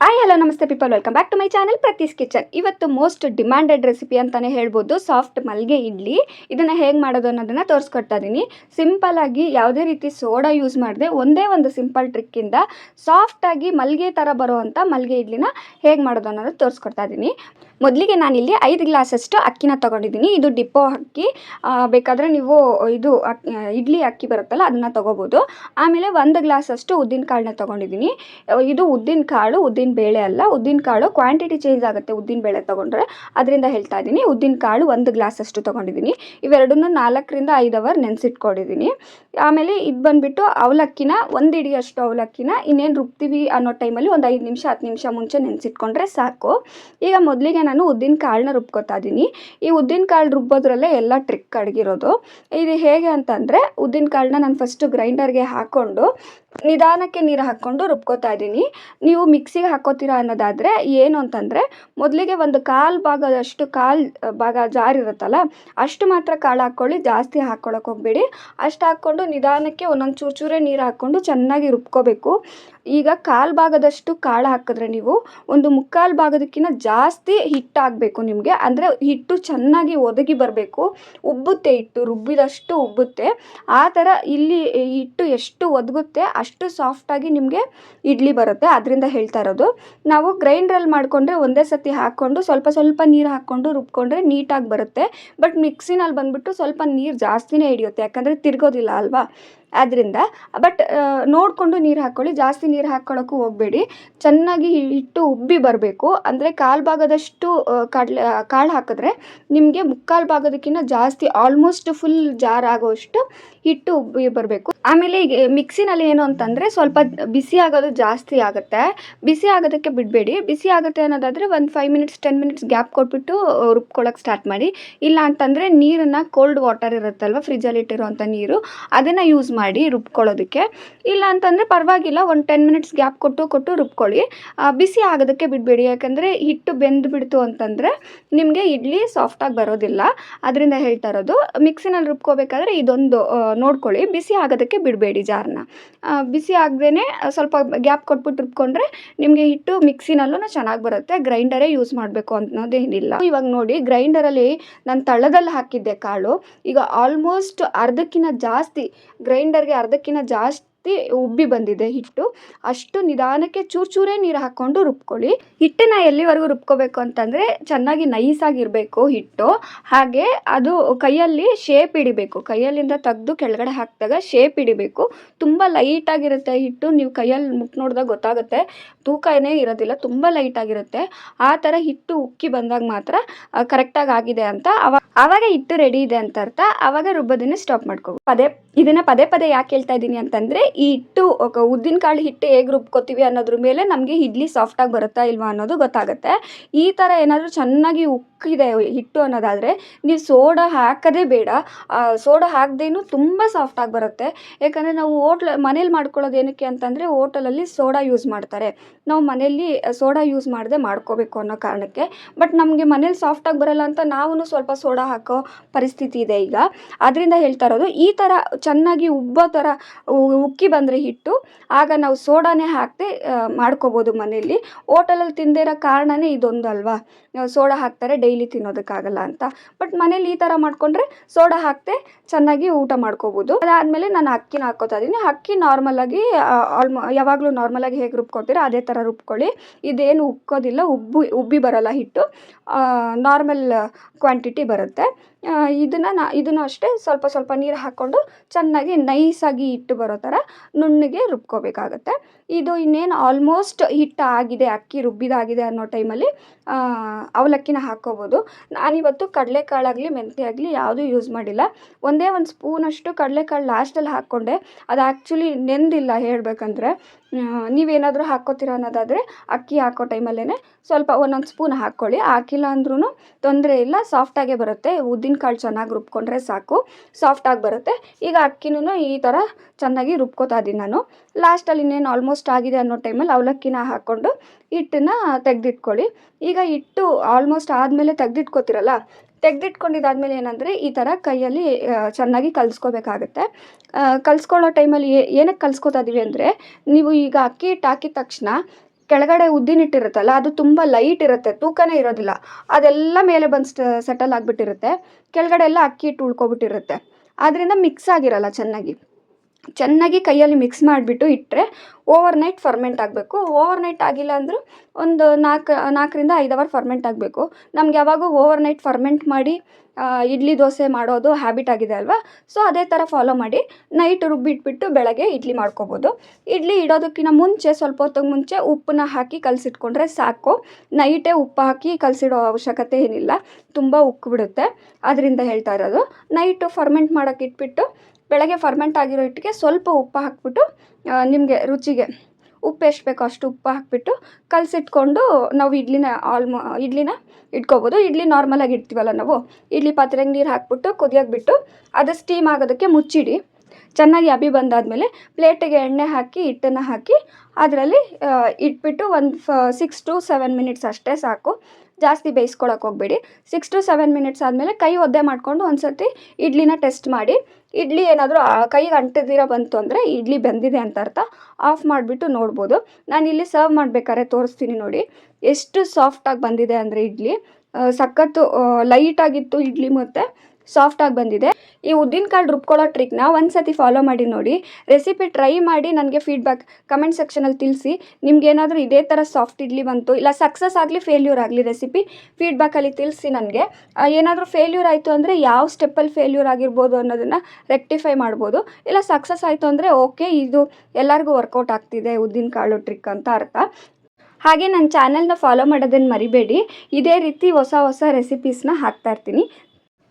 Hi hello namaste people welcome back to my channel Prathi's kitchen ಇವತ್ತು most demanded recipe ಅಂತಲೇ ಹೇಳ್ಬೋದು soft ಮಲ್ಗೆ ಇಡ್ಲಿ. ಇದನ್ನು ಹೇಗೆ ಮಾಡೋದು ಅನ್ನೋದನ್ನು ತೋರಿಸ್ಕೊಡ್ತಾ ಇದ್ದೀನಿ ಸಿಂಪಲ್ಲಾಗಿ ಯಾವುದೇ ರೀತಿ ಸೋಡಾ ಯೂಸ್ ಮಾಡದೆ, ಒಂದೇ ಒಂದು ಸಿಂಪಲ್ ಟ್ರಿಕ್ಕಿಂದ ಸಾಫ್ಟಾಗಿ ಮಲ್ಗೆ ಥರ ಬರುವಂಥ ಮಲ್ಗೆ ಇಡ್ಲಿನ ಹೇಗೆ ಮಾಡೋದು ಅನ್ನೋದು ತೋರಿಸ್ಕೊಡ್ತಾ ಇದ್ದೀನಿ ಮೊದಲಿಗೆ ನಾನಿಲ್ಲಿ ಐದು ಗ್ಲಾಸಷ್ಟು ಅಕ್ಕಿನ ತೊಗೊಂಡಿದ್ದೀನಿ. ಇದು ಡಿಪ್ಪೋ ಅಕ್ಕಿ. ಬೇಕಾದರೆ ನೀವು ಇದು ಇಡ್ಲಿ ಅಕ್ಕಿ ಬರುತ್ತಲ್ಲ, ಅದನ್ನು ತೊಗೋಬೋದು. ಆಮೇಲೆ ಒಂದು ಗ್ಲಾಸಷ್ಟು ಉದ್ದಿನ ಕಾಳನ್ನ ತೊಗೊಂಡಿದ್ದೀನಿ. ಇದು ಉದ್ದಿನ ಕಾಳು, ಉದ್ದಿನ ಬೇಳೆ ಅಲ್ಲ. ಉದ್ದಿನ ಕಾಳು ಕ್ವಾಂಟಿಟಿ ಚೇಂಜ್ ಆಗುತ್ತೆ ಉದ್ದಿನ ಬೇಳೆ ತೊಗೊಂಡ್ರೆ. ಅದರಿಂದ ಹೇಳ್ತಾ ಇದ್ದೀನಿ, ಉದ್ದಿನ ಕಾಳು ಒಂದು ಗ್ಲಾಸಷ್ಟು ತೊಗೊಂಡಿದ್ದೀನಿ. ಇವೆರಡನ್ನೂ ನಾಲ್ಕರಿಂದ ಐದು ಅವರ್ ನೆನೆಸಿಟ್ಕೊಂಡಿದ್ದೀನಿ. ಆಮೇಲೆ ಇದು ಬಂದುಬಿಟ್ಟು ಅವಲಕ್ಕಿನ, ಒಂದು ಇಡಿಯಷ್ಟು ಅವಲಕ್ಕಿನ, ಇನ್ನೇನು ರುಬ್ತೀವಿ ಅನ್ನೋ ಟೈಮಲ್ಲಿ ಒಂದು ಐದು ನಿಮಿಷ, ಹತ್ತು ನಿಮಿಷ ಮುಂಚೆ ನೆನೆಸಿಟ್ಕೊಂಡ್ರೆ ಸಾಕು. ಈಗ ಮೊದಲಿಗೆ ನಾನು ಉದ್ದಿನ ಕಾಳನ್ನ ರುಬ್ಕೊತಾ ಇದ್ದೀನಿ ಈ ಉದ್ದಿನ ಕಾಳು ರುಬ್ಬೋದ್ರಲ್ಲೇ ಎಲ್ಲ ಟ್ರಿಕ್ ಅಡಗಿರೋದು. ಇದು ಹೇಗೆ ಅಂತಂದರೆ, ಉದ್ದಿನ ಕಾಳನ್ನ ನಾನು ಫಸ್ಟು ಗ್ರೈಂಡರ್ಗೆ ಹಾಕ್ಕೊಂಡು ನಿಧಾನಕ್ಕೆ ನೀರು ಹಾಕ್ಕೊಂಡು ರುಬ್ಕೋತಾ ಇದ್ದೀನಿ. ನೀವು ಮಿಕ್ಸಿಗೆ ಹಾಕೋತೀರಾ ಅನ್ನೋದಾದರೆ ಏನು ಅಂತಂದರೆ ಮೊದಲಿಗೆ ಒಂದು ಕಾಲು ಭಾಗದಷ್ಟು ಕಾಲು ಭಾಗ ಜಾರಿರುತ್ತಲ್ಲ ಅಷ್ಟು ಮಾತ್ರ ಕಾಳು ಹಾಕ್ಕೊಳ್ಳಿ, ಜಾಸ್ತಿ ಹಾಕ್ಕೊಳಕ್ಕೆ ಹೋಗಬೇಡಿ. ಅಷ್ಟು ಹಾಕ್ಕೊಂಡು ನಿಧಾನಕ್ಕೆ ಒಂದೊಂದು ಚೂರು ಚೂರೇ ನೀರು ಹಾಕ್ಕೊಂಡು ಚೆನ್ನಾಗಿ ರುಬ್ಕೋಬೇಕು. ಈಗ ಕಾಲು ಭಾಗದಷ್ಟು ಕಾಳು ಹಾಕಿದ್ರೆ ನೀವು ಒಂದು ಮುಕ್ಕಾಲು ಭಾಗದಕ್ಕಿಂತ ಜಾಸ್ತಿ ಹಿಟ್ಟಾಗಬೇಕು ನಿಮಗೆ. ಅಂದರೆ ಹಿಟ್ಟು ಚೆನ್ನಾಗಿ ಒದಗಿ ಬರಬೇಕು. ಉಬ್ಬುತ್ತೆ ಹಿಟ್ಟು, ರುಬ್ಬಿದಷ್ಟು ಉಬ್ಬುತ್ತೆ. ಆ ಥರ ಇಲ್ಲಿ ಹಿಟ್ಟು ಎಷ್ಟು ಒದಗುತ್ತೆ ಅಷ್ಟು ಸಾಫ್ಟಾಗಿ ನಿಮಗೆ ಇಡ್ಲಿ ಬರುತ್ತೆ. ಅದರಿಂದ ಹೇಳ್ತಾ ಇರೋದು. ನಾವು ಗ್ರೈಂಡ್ರಲ್ಲಿ ಮಾಡಿಕೊಂಡ್ರೆ ಒಂದೇ ಸತಿ ಹಾಕ್ಕೊಂಡು ಸ್ವಲ್ಪ ಸ್ವಲ್ಪ ನೀರು ಹಾಕ್ಕೊಂಡು ರುಬ್ಕೊಂಡ್ರೆ ನೀಟಾಗಿ ಬರುತ್ತೆ. ಬಟ್ ಮಿಕ್ಸಿನಲ್ಲಿ ಬಂದುಬಿಟ್ಟು ಸ್ವಲ್ಪ ನೀರು ಜಾಸ್ತಿನೇ ಹಿಡಿಯುತ್ತೆ. ಯಾಕಂದರೆ ತಿರ್ಗೋದಿಲ್ಲ ಅಲ್ವಾ? ಆದ್ದರಿಂದ ಬಟ್ ನೋಡಿಕೊಂಡು ನೀರು ಹಾಕ್ಕೊಳ್ಳಿ ಜಾಸ್ತಿ ನೀರು ಹಾಕ್ಕೊಳ್ಳೋಕ್ಕೂ ಹೋಗಬೇಡಿ. ಚೆನ್ನಾಗಿ ಹಿಟ್ಟು ಉಬ್ಬಿ ಬರಬೇಕು. ಅಂದರೆ ಕಾಲು ಭಾಗದಷ್ಟು ಕಡಲೆ ಕಾಳು ಹಾಕಿದ್ರೆ ನಿಮಗೆ ಮುಕ್ಕಾಲು ಭಾಗದಕ್ಕಿಂತ ಜಾಸ್ತಿ ಆಲ್ಮೋಸ್ಟ್ ಫುಲ್ ಜಾರ್ ಆಗೋಷ್ಟು ಹಿಟ್ಟು ಉಬ್ಬಿ ಬರಬೇಕು. ಆಮೇಲೆ ಈಗ ಮಿಕ್ಸಿನಲ್ಲಿ ಏನು ಅಂತಂದರೆ ಸ್ವಲ್ಪ ಬಿಸಿ ಆಗೋದು ಜಾಸ್ತಿ ಆಗುತ್ತೆ. ಬಿಸಿ ಆಗೋದಕ್ಕೆ ಬಿಡಬೇಡಿ. ಬಿಸಿ ಆಗುತ್ತೆ ಅನ್ನೋದಾದರೆ ಒಂದು five minutes ten minutes gap ಕೊಟ್ಬಿಟ್ಟು ರುಬ್ಕೊಳ್ಳೋಕೆ ಸ್ಟಾರ್ಟ್ ಮಾಡಿ. ಇಲ್ಲ ಅಂತಂದರೆ ನೀರನ್ನು ಕೋಲ್ಡ್ ವಾಟರ್ ಇರುತ್ತಲ್ವ ಫ್ರಿಜ್ಜಲ್ಲಿ ಇಟ್ಟಿರುವಂಥ ನೀರು, ಅದನ್ನು ಯೂಸ್ ಮಾಡಿ ರುಬ್ಕೊಳ್ಳೋದಕ್ಕೆ. ಇಲ್ಲ ಅಂತಂದರೆ ಪರವಾಗಿಲ್ಲ, ಒಂದು ಟೆನ್ ಮಿನಿಟ್ಸ್ ಗ್ಯಾಪ್ ಕೊಟ್ಟು ಕೊಟ್ಟು ರುಬ್ಕೊಳ್ಳಿ. ಬಿಸಿ ಆಗೋದಕ್ಕೆ ಬಿಡಬೇಡಿ. ಯಾಕಂದರೆ ಹಿಟ್ಟು ಬೆಂದು ಬಿಡ್ತು ಅಂತಂದರೆ ನಿಮಗೆ ಇಡ್ಲಿ ಸಾಫ್ಟಾಗಿ ಬರೋದಿಲ್ಲ. ಅದರಿಂದ ಹೇಳ್ತಾ ಇರೋದು ಮಿಕ್ಸಿನಲ್ಲಿ ರುಬ್ಕೋಬೇಕಾದ್ರೆ ಇದೊಂದು ನೋಡ್ಕೊಳ್ಳಿ. ಬಿಸಿ ಆಗೋದಕ್ಕೆ ಬಿಡಬೇಡಿ ಜಾರನ್ನ ಬಿಸಿ ಆಗದೇ ಸ್ವಲ್ಪ ಗ್ಯಾಪ್ ಕೊಟ್ಬಿಟ್ಟು ರುಬ್ಕೊಂಡ್ರೆ ನಿಮಗೆ ಹಿಟ್ಟು ಮಿಕ್ಸಿನಲ್ಲೂ ಚೆನ್ನಾಗಿ ಬರುತ್ತೆ. ಗ್ರೈಂಡರೇ ಯೂಸ್ ಮಾಡಬೇಕು ಅನ್ನೋದೇನಿಲ್ಲ. ಇವಾಗ ನೋಡಿ ಗ್ರೈಂಡರಲ್ಲಿ ನಾನು ತಳದಲ್ಲಿ ಹಾಕಿದ್ದೆ ಕಾಳು. ಈಗ ಆಲ್ಮೋಸ್ಟ್ ಅರ್ಧಕ್ಕಿಂತ ಜಾಸ್ತಿ ಗ್ರೈಂಡರ್ಗೆ ಅರ್ಧಕ್ಕಿಂತ ಜಾಸ್ತಿ ಉಬ್ಬಿ ಬಂದಿದೆ ಹಿಟ್ಟು. ಅಷ್ಟು ನಿಧಾನಕ್ಕೆ ಚೂರು ಚೂರೇ ನೀರು ಹಾಕ್ಕೊಂಡು ರುಬ್ಕೊಳ್ಳಿ. ಹಿಟ್ಟನ್ನ ಎಲ್ಲಿವರೆಗೂ ರುಬ್ಕೋಬೇಕು ಅಂತಂದರೆ ಚೆನ್ನಾಗಿ ನೈಸಾಗಿರಬೇಕು ಹಿಟ್ಟು. ಹಾಗೆ ಅದು ಕೈಯಲ್ಲಿ ಶೇಪ್ ಹಿಡಿಬೇಕು. ಕೈಯಲ್ಲಿಂದ ತೆಗೆದು ಕೆಳಗಡೆ ಹಾಕಿದಾಗ ಶೇಪ್ ಹಿಡಿಬೇಕು. ತುಂಬ ಲೈಟಾಗಿರುತ್ತೆ ಹಿಟ್ಟು. ನೀವು ಕೈಯಲ್ಲಿ ಮುಟ್ಟು ನೋಡಿದಾಗ ಗೊತ್ತಾಗುತ್ತೆ. ತೂಕನೇ ಇರೋದಿಲ್ಲ, ತುಂಬ ಲೈಟಾಗಿರುತ್ತೆ ಆ ಥರ ಹಿಟ್ಟು ಉಕ್ಕಿ ಬಂದಾಗ ಮಾತ್ರ ಕರೆಕ್ಟಾಗಿ ಆಗಿದೆ ಅಂತ ಅವಾಗ ಆವಾಗ ಹಿಟ್ಟು ರೆಡಿ ಇದೆ ಅಂತ ಅರ್ಥ. ಆವಾಗ ರುಬ್ಬೋದನ್ನೇ ಸ್ಟಾಪ್ ಮಾಡ್ಕೋಬೇಕು. ಪದೇ ಇದನ್ನ ಪದೇ ಪದೇ ಯಾಕೆ ಹೇಳ್ತಾ ಇದ್ದೀನಿ ಅಂತಂದರೆ, ಈ ಹಿಟ್ಟು ಉದ್ದಿನ ಕಾಳು ಹಿಟ್ಟು ಹೇಗೆ ರುಬ್ಕೋತೀವಿ ಅನ್ನೋದ್ರ ಮೇಲೆ ನಮಗೆ ಇಡ್ಲಿ ಸಾಫ್ಟಾಗಿ ಬರುತ್ತಾ ಇಲ್ವಾ ಅನ್ನೋದು ಗೊತ್ತಾಗುತ್ತೆ. ಈ ಥರ ಏನಾದರೂ ಚೆನ್ನಾಗಿ ಉಕ್ಕಿದೆ ಹಿಟ್ಟು ಅನ್ನೋದಾದರೆ, ನೀವು ಸೋಡಾ ಹಾಕೋದೇ ಬೇಡ. ಸೋಡಾ ಹಾಕ್ದೇನು ತುಂಬ ಸಾಫ್ಟಾಗಿ ಬರುತ್ತೆ. ಯಾಕಂದರೆ ನಾವು ಹೋಟ್ಲ್, ಮನೇಲಿ ಮಾಡ್ಕೊಳ್ಳೋದು ಏನಕ್ಕೆ ಅಂತಂದರೆ, ಹೋಟೆಲಲ್ಲಿ ಸೋಡಾ ಯೂಸ್ ಮಾಡ್ತಾರೆ. ನಾವು ಮನೆಯಲ್ಲಿ ಸೋಡಾ ಯೂಸ್ ಮಾಡದೆ ಮಾಡ್ಕೋಬೇಕು ಅನ್ನೋ ಕಾರಣಕ್ಕೆ. ಬಟ್ ನಮಗೆ ಮನೇಲಿ ಸಾಫ್ಟಾಗಿ ಬರಲ್ಲ ಅಂತ ನಾವು ಸ್ವಲ್ಪ ಸೋಡಾ ಹಾಕೋ ಪರಿಸ್ಥಿತಿ ಇದೆ ಈಗ. ಅದರಿಂದ ಹೇಳ್ತಾ ಇರೋದು, ಈ ಥರ ಚೆನ್ನಾಗಿ ಉಬ್ಬೋ ಥರ ಉಕ್ಕಿ ಬಂದರೆ ಹಿಟ್ಟು, ಆಗ ನಾವು ಸೋಡಾನೇ ಹಾಕದೆ ಮಾಡ್ಕೋಬೋದು ಮನೆಯಲ್ಲಿ. ಹೋಟೆಲಲ್ಲಿ ತಿಂದೇ ಇರೋ ಕಾರಣನೇ ಇದೊಂದು ಅಲ್ವಾ? ಸೋಡಾ ಹಾಕ್ತಾರೆ, ಡೈಲಿ ತಿನ್ನೋದಕ್ಕಾಗಲ್ಲ ಅಂತ. ಬಟ್ ಮನೇಲಿ ಈ ಥರ ಮಾಡಿಕೊಂಡ್ರೆ ಸೋಡಾ ಹಾಕದೆ ಚೆನ್ನಾಗಿ ಊಟ ಮಾಡ್ಕೋಬೋದು. ಅದಾದಮೇಲೆ ನಾನು ಅಕ್ಕಿನ ಹಾಕ್ಕೋತಾ ಇದ್ದೀನಿ ಅಕ್ಕಿ ನಾರ್ಮಲಾಗಿ ಆಲ್ಮೋ ಯಾವಾಗಲೂ ನಾರ್ಮಲಾಗಿ ಹೇಗೆ ರುಬ್ಕೊತೀರ ಅದೇ ಥರ ರುಬ್ಕೊಳ್ಳಿ. ಇದೇನು ಉಕ್ಕೋದಿಲ್ಲ, ಉಬ್ಬಿ ಉಬ್ಬಿ ಬರೋಲ್ಲ ಹಿಟ್ಟು. ನಾರ್ಮಲ್ ಕ್ವಾಂಟಿಟಿ ಬರುತ್ತೆ. ಇದನ್ನು ನಾ, ಇದನ್ನು ಅಷ್ಟೇ ಸ್ವಲ್ಪ ಸ್ವಲ್ಪ ನೀರು ಹಾಕ್ಕೊಂಡು ಚೆನ್ನಾಗಿ ನೈಸಾಗಿ ಹಿಟ್ಟು ಬರೋ ಥರ ನುಣ್ಣಗೆ ರುಬ್ಕೋಬೇಕಾಗತ್ತೆ. ಇದು ಇನ್ನೇನು ಆಲ್ಮೋಸ್ಟ್ ಹಿಟ್ಟು ಆಗಿದೆ, ಅಕ್ಕಿ ರುಬ್ಬಿದಾಗಿದೆ ಅನ್ನೋ ಟೈಮಲ್ಲಿ ಅವಲಕ್ಕಿನ ಹಾಕ್ಕೋಬೋದು. ನಾನಿವತ್ತು ಕಡಲೆಕಾಳಾಗಲಿ ಮೆಂತ್ಯ ಆಗಲಿ ಯಾವುದೂ ಯೂಸ್ ಮಾಡಿಲ್ಲ. ಒಂದೇ ಒಂದು ಸ್ಪೂನಷ್ಟು ಕಡಲೆಕಾಳು ಲಾಸ್ಟಲ್ಲಿ ಹಾಕ್ಕೊಂಡೆ. ಅದು ಆ್ಯಕ್ಚುಲಿ ನೆಂದಿಲ್ಲ ಹೇಳಬೇಕಂದ್ರೆ. ನೀವೇನಾದರೂ ಹಾಕ್ಕೋತೀರ ಅನ್ನೋದಾದರೆ, ಅಕ್ಕಿ ಹಾಕೋ ಟೈಮಲ್ಲೇ ಸ್ವಲ್ಪ ಒಂದೊಂದು ಸ್ಪೂನ್ ಹಾಕ್ಕೊಳ್ಳಿ. ಹಾಕಿಲ್ಲ ಅಂದ್ರೂ ತೊಂದರೆ ಇಲ್ಲ. ಸಾಫ್ಟಾಗೇ ಬರುತ್ತೆ. ಉದ್ದಿನಕಾಳು ಚೆನ್ನಾಗಿ ರುಬ್ಕೊಂಡ್ರೆ ಸಾಕು. ಸಾಫ್ಟಾಗಿ ಬರುತ್ತೆ. ಈಗ ಅಕ್ಕಿನೂ ಈ ಥರ ಚೆನ್ನಾಗಿ ರುಬ್ಕೋತಾ ಇದ್ದೀನಿ ನಾನು. ಲಾಸ್ಟಲ್ಲಿ ಇನ್ನೇನು ಆಲ್ಮೋಸ್ಟ್ ಆಗಿದೆ ಅನ್ನೋ ಟೈಮಲ್ಲಿ ಅವಲಕ್ಕಿನ ಹಾಕ್ಕೊಂಡು ಹಿಟ್ಟನ್ನು ತೆಗೆದಿಟ್ಕೊಳ್ಳಿ. ಈಗ ಹಿಟ್ಟು ಆಲ್ಮೋಸ್ಟ್ ಆದಮೇಲೆ ತೆಗೆದಿಟ್ಕೋತಿರಲ್ಲ? ತೆಗೆದಿಟ್ಕೊಂಡಿದ್ದಾದ್ಮೇಲೆ ಏನಂದರೆ ಈ ಥರ ಕೈಯಲ್ಲಿ ಚೆನ್ನಾಗಿ ಕಲಿಸ್ಕೋಬೇಕಾಗತ್ತೆ. ಕಲಿಸ್ಕೊಳ್ಳೋ ಟೈಮಲ್ಲಿ ಏನಕ್ಕೆ ಕಲಿಸ್ಕೋತಾ ಇದೀವಿ ಅಂದರೆ, ನೀವು ಈಗ ಅಕ್ಕಿ ಹಿಟ್ಟು ಹಾಕಿದ ತಕ್ಷಣ ಕೆಳಗಡೆ ಉದ್ದಿನಿಟ್ಟಿರುತ್ತಲ್ಲ ಅದು ತುಂಬ ಲೈಟ್ ಇರುತ್ತೆ, ತೂಕನೇ ಇರೋದಿಲ್ಲ. ಅದೆಲ್ಲ ಮೇಲೆ ಬಂದು ಸೆಟಲ್ ಆಗಿಬಿಟ್ಟಿರುತ್ತೆ. ಕೆಳಗಡೆ ಎಲ್ಲ ಅಕ್ಕಿ ಹಿಟ್ಟು ಉಳ್ಕೊಬಿಟ್ಟಿರುತ್ತೆ. ಆದ್ದರಿಂದ ಮಿಕ್ಸ್ ಆಗಿರಲ್ಲ ಚೆನ್ನಾಗಿ. ಚೆನ್ನಾಗಿ ಕೈಯಲ್ಲಿ ಮಿಕ್ಸ್ ಮಾಡಿಬಿಟ್ಟು ಇಟ್ಟರೆ ಓವರ್ ನೈಟ್ ಫರ್ಮೆಂಟ್ ಆಗಬೇಕು. ಓವರ್ ನೈಟ್ ಆಗಿಲ್ಲ ಅಂದರೂ ಒಂದು ನಾಲ್ಕು, ನಾಲ್ಕರಿಂದ ಐದು ಅವರ್ ಫರ್ಮೆಂಟ್ ಆಗಬೇಕು. ನಮ್ಗೆ ಯಾವಾಗೂ ಓವರ್ ನೈಟ್ ಫರ್ಮೆಂಟ್ ಮಾಡಿ ಇಡ್ಲಿ ದೋಸೆ ಮಾಡೋದು ಹ್ಯಾಬಿಟ್ ಆಗಿದೆ ಅಲ್ವಾ? ಸೊ ಅದೇ ಥರ ಫಾಲೋ ಮಾಡಿ. ನೈಟ್ ರುಬ್ಬಿಟ್ಬಿಟ್ಟು ಬೆಳಗ್ಗೆ ಇಡ್ಲಿ ಮಾಡ್ಕೋಬೋದು. ಇಡ್ಲಿ ಇಡೋದಕ್ಕಿಂತ ಮುಂಚೆ, ಸ್ವಲ್ಪ ಹೊತ್ತಿಗೆ ಮುಂಚೆ ಉಪ್ಪನ್ನ ಹಾಕಿ ಕಲಸಿಟ್ಕೊಂಡ್ರೆ ಸಾಕು. ನೈಟೇ ಉಪ್ಪು ಹಾಕಿ ಕಲಸಿಡೋ ಅವಶ್ಯಕತೆ ಏನಿಲ್ಲ. ತುಂಬ ಉಕ್ಕಿಬಿಡುತ್ತೆ ಅದರಿಂದ ಹೇಳ್ತಾ ಇರೋದು. ನೈಟು ಫರ್ಮೆಂಟ್ ಮಾಡೋಕೆ ಇಟ್ಬಿಟ್ಟು ಬೆಳಗ್ಗೆ ಫರ್ಮೆಂಟ್ ಆಗಿರೋ ಹಿಟ್ಟಿಗೆ ಸ್ವಲ್ಪ ಉಪ್ಪು ಹಾಕ್ಬಿಟ್ಟು ನಿಮಗೆ ರುಚಿಗೆ ಉಪ್ಪು ಎಷ್ಟು ಬೇಕೋ ಅಷ್ಟು ಉಪ್ಪು ಹಾಕ್ಬಿಟ್ಟು ಕಲಸಿಟ್ಕೊಂಡು ನಾವು ಇಡ್ಲಿನ ಆಲ್ಮೋ ಇಡ್ಲಿನ ಇಟ್ಕೋಬೋದು. ಇಡ್ಲಿ ನಾರ್ಮಲಾಗಿ ಇಡ್ತೀವಲ್ಲ ನಾವು. ಇಡ್ಲಿ ಪಾತ್ರೆಗೆ ನೀರು ಹಾಕ್ಬಿಟ್ಟು ಕುದಿಯೋಕೆ ಬಿಟ್ಟು, ಅದು ಸ್ಟೀಮ್ ಆಗೋದಕ್ಕೆ ಮುಚ್ಚಿಡಿ. ಚೆನ್ನಾಗಿ ಅಬಿ ಬಂದಾದಮೇಲೆ ಪ್ಲೇಟಿಗೆ ಎಣ್ಣೆ ಹಾಕಿ, ಹಿಟ್ಟನ್ನು ಹಾಕಿ, ಅದರಲ್ಲಿ ಇಟ್ಬಿಟ್ಟು ಒಂದು ಫ ಸಿಕ್ಸ್ ಟು ಸೆವೆನ್ ಮಿನಿಟ್ಸ್ ಅಷ್ಟೇ ಸಾಕು. ಜಾಸ್ತಿ ಬೇಯಿಸ್ಕೊಳಕ್ಕೆ ಹೋಗಬೇಡಿ. ಸಿಕ್ಸ್ ಟು ಸೆವೆನ್ ಮಿನಿಟ್ಸ್ ಆದಮೇಲೆ ಕೈ ಒದ್ದೆ ಮಾಡಿಕೊಂಡು ಒಂದು ಸರ್ತಿ ಇಡ್ಲಿನ ಟೆಸ್ಟ್ ಮಾಡಿ. ಇಡ್ಲಿ ಏನಾದರೂ ಕೈಗೆ ಅಂಟದಿರ ಬಂತು ಅಂದರೆ ಇಡ್ಲಿ ಬೆಂದಿದೆ ಅಂತ ಅರ್ಥ. ಆಫ್ ಮಾಡಿಬಿಟ್ಟು ನೋಡ್ಬೋದು. ನಾನು ಇಲ್ಲಿ ಸರ್ವ್ ಮಾಡಬೇಕಾದ್ರೆ ತೋರಿಸ್ತೀನಿ ನೋಡಿ. ಎಷ್ಟು ಸಾಫ್ಟಾಗಿ ಬಂದಿದೆ ಅಂದರೆ ಇಡ್ಲಿ. ಸಖತ್ತು ಲೈಟಾಗಿತ್ತು ಇಡ್ಲಿ ಮತ್ತು. ಸಾಫ್ಟಾಗಿ ಬಂದಿದೆ. ಈ ಉದ್ದಿನಕಾಳು ರುಬ್ಕೊಳ್ಳೋ ಟ್ರಿಕ್ನ ಒಂದು ಸತಿ ಫಾಲೋ ಮಾಡಿ ನೋಡಿ. ರೆಸಿಪಿ ಟ್ರೈ ಮಾಡಿ ನನಗೆ ಫೀಡ್ಬ್ಯಾಕ್ ಕಮೆಂಟ್ ಸೆಕ್ಷನಲ್ಲಿ ತಿಳಿಸಿ. ನಿಮ್ಗೆ ಏನಾದರೂ ಇದೇ ಥರ ಸಾಫ್ಟ್ ಇಡ್ಲಿ ಬಂತು, ಇಲ್ಲ ಸಕ್ಸಸ್ ಆಗಲಿ ಫೇಲ್ಯೂರ್ ಆಗಲಿ ರೆಸಿಪಿ ಫೀಡ್ಬ್ಯಾಕಲ್ಲಿ ತಿಳಿಸಿ ನನಗೆ. ಏನಾದರೂ ಫೇಲ್ಯೂರ್ ಆಯಿತು ಅಂದರೆ ಯಾವ ಸ್ಟೆಪ್ಪಲ್ಲಿ ಫೇಲ್ಯೂರ್ ಆಗಿರ್ಬೋದು ಅನ್ನೋದನ್ನು ರೆಕ್ಟಿಫೈ ಮಾಡ್ಬೋದು. ಇಲ್ಲ ಸಕ್ಸಸ್ ಆಯಿತು ಅಂದರೆ ಓಕೆ ಇದು ಎಲ್ಲರಿಗೂ ವರ್ಕೌಟ್ ಆಗ್ತಿದೆ ಉದ್ದಿನಕಾಳು ಟ್ರಿಕ್ ಅಂತ ಅರ್ಥ. ಹಾಗೆ ನನ್ನ ಚಾನೆಲ್ನ ಫಾಲೋ ಮಾಡೋದನ್ನು ಮರಿಬೇಡಿ. ಇದೇ ರೀತಿ ಹೊಸ ಹೊಸ ರೆಸಿಪೀಸ್ನ ಹಾಕ್ತಾ ಇರ್ತೀನಿ.